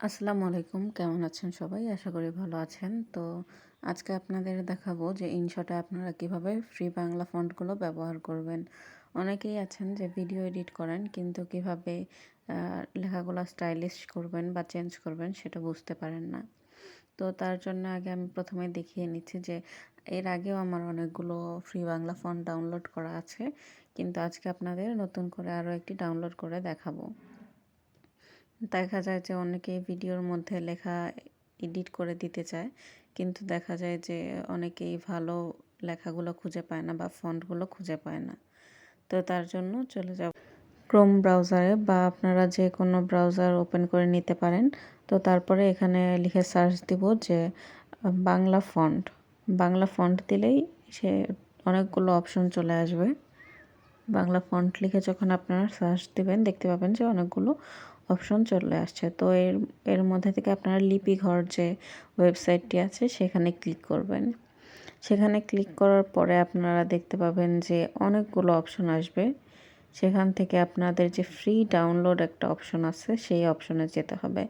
আসসালামু আলাইকুম। কেমন আছেন সবাই? আশা করি ভালো আছেন। তো আজকে আপনাদের দেখাবো যে ইনশটে আপনারা কীভাবে ফ্রি বাংলা ফন্টগুলো ব্যবহার করবেন। অনেকেই আছেন যে ভিডিও এডিট করেন, কিন্তু কীভাবে লেখাগুলো স্টাইলিশ করবেন বা চেঞ্জ করবেন সেটা বুঝতে পারেন না। তো তার জন্য আগে আমি প্রথমে দেখিয়ে নিচ্ছি যে এর আগেও আমার অনেকগুলো ফ্রি বাংলা ফন্ট ডাউনলোড করা আছে। কিন্তু আজকে আপনাদের নতুন করে আরও একটি ডাউনলোড করে দেখাবো। দেখা যায় যে অনেকে ভিডিওর মধ্যে লেখা এডিট করে দিতে চায়। কিন্তু দেখা যায় যে অনেকেই ভালো লেখাগুলো খুঁজে পায় না বা ফন্টগুলো খুঁজে পায় না। তো তার জন্য চলে যাব ক্রোম ব্রাউজারে বা আপনারা যে কোনো ব্রাউজার ওপেন করে নিতে পারেন। তো তারপরে এখানে লিখে সার্চ দিব যে, বাংলা ফন্ট। বাংলা ফন্ট দিলেই সে অনেকগুলো অপশন চলে আসবে। বাংলা ফন্ট লিখে যখন আপনারা সার্চ দিবেন, দেখতে পাবেন যে অনেকগুলো অপশন চলে আসছে। তো এর এর মধ্যে থেকে আপনারা লিপি ঘর যে ওয়েবসাইটটি আছে, সেখানে ক্লিক করবেন। সেখানে ক্লিক করার পরে আপনারা দেখতে পাবেন যে অনেকগুলো অপশন আসবে। সেখান থেকে আপনাদের যে ফ্রি ডাউনলোড একটা অপশন আছে, সেই অপশনে যেতে হবে।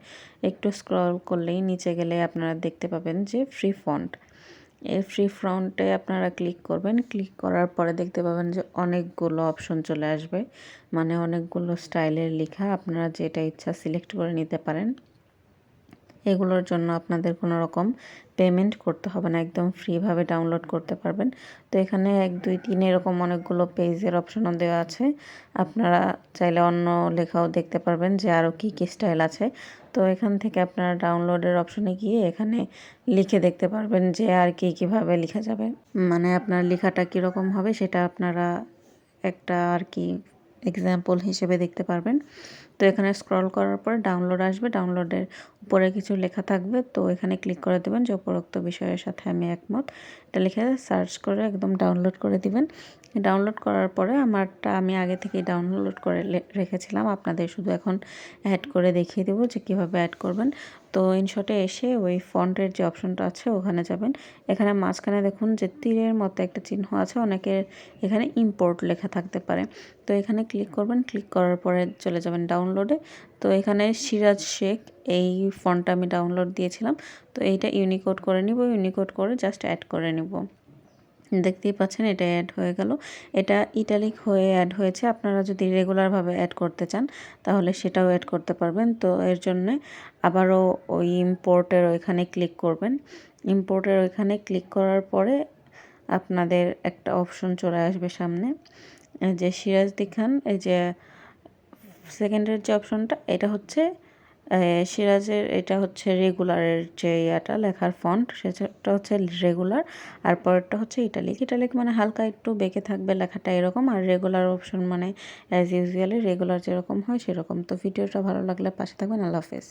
একটু স্ক্রল করলেই নিচে গেলে আপনারা দেখতে পাবেন যে ফ্রি ফন্ট এই ফ্রি ফ্রন্টে আপনারা ক্লিক করবেন। ক্লিক করার পরে দেখতে পাবেন যে অনেকগুলো অপশন চলে আসবে। মানে অনেকগুলো স্টাইলের লেখা। আপনারা যেটা ইচ্ছা সিলেক্ট করে নিতে পারেন। এগুলোর জন্য আপনাদের কোনো রকম পেমেন্ট করতে হবে না, একদম ফ্রিভাবে ডাউনলোড করতে পারবেন। তো এখানে এক, দুই, তিন এরকম অনেকগুলো পেজের অপশনও দেওয়া আছে। আপনারা চাইলে অন্য লেখাও দেখতে পারবেন যে আরও কী কী স্টাইল আছে। তো এখান থেকে আপনারা ডাউনলোডের অপশনে গিয়ে এখানে লিখে দেখতে পারবেন যে আর কী কীভাবে লেখা যাবে। মানে আপনার লেখাটা কীরকম হবে সেটা আপনারা একটা আর কি এক্সাম্পল হিসেবে দেখতে পারবেন। তো এখানে স্ক্রল করার পর ডাউনলোড আসবে। ডাউনলোডের উপরে কিছু লেখা থাকবে। তো এখানে ক্লিক করে দেবেন যে উপরোক্ত বিষয়ের সাথে আমি একমত। এটা লিখে সার্চ করে একদম ডাউনলোড করে দিবেন। ডাউনলোড করার পরে আমারটা আমি আগে থেকেই ডাউনলোড করে রেখেছিলাম। আপনাদের শুধু এখন অ্যাড করে দেখিয়ে দেবো যে কীভাবে অ্যাড করবেন। তো ইনশটে এসে ওই ফন্টের যে অপশনটা আছে ওখানে যাবেন। এখানে মাঝখানে দেখুন যে তীরের মতো একটা চিহ্ন আছে, অনেকের এখানে ইম্পোর্ট লেখা থাকতে পারে। তো এখানে ক্লিক করবেন ক্লিক করার পরে চলে যাবেন ডাউনলোডে তো এখানে সিরাজ শেখ, এই ফন্টটা আমি ডাউনলোড দিয়েছিলাম। তো এইটা ইউনিকোড করে নিব ইউনিকোড করে জাস্ট অ্যাড করে নিব। দেখতেই পাচ্ছেন এটা অ্যাড হয়ে গেল। এটা ইটালিক হয়ে অ্যাড হয়েছে। আপনারা যদি রেগুলারভাবে অ্যাড করতে চান, তাহলে সেটাও অ্যাড করতে পারবেন। তো এর জন্যে আবারও ওই ইম্পোর্টের ওইখানে ক্লিক করবেন। ইম্পোর্টের ওইখানে ক্লিক করার পরে আপনাদের একটা অপশন চলে আসবে সামনে। যে সিরাজদি খান, এই যে সেকেন্ডের যে অপশনটা এটা হচ্ছে সিরাজের এটা হচ্ছে রেগুলারের যে ইয়াটা, লেখার ফন্ট সেটা হচ্ছে রেগুলার আর পরেরটা হচ্ছে ইটালিক ইটালিক মানে হালকা একটু বেঁকে থাকবে লেখাটা এরকম, আর রেগুলার অপশন মানে অ্যাজ ইউজুয়ালি রেগুলার যেরকম হয় সেরকম। তো ভিডিওটা ভালো লাগলে পাশে থাকবেন। আল্লাহ হাফেজ।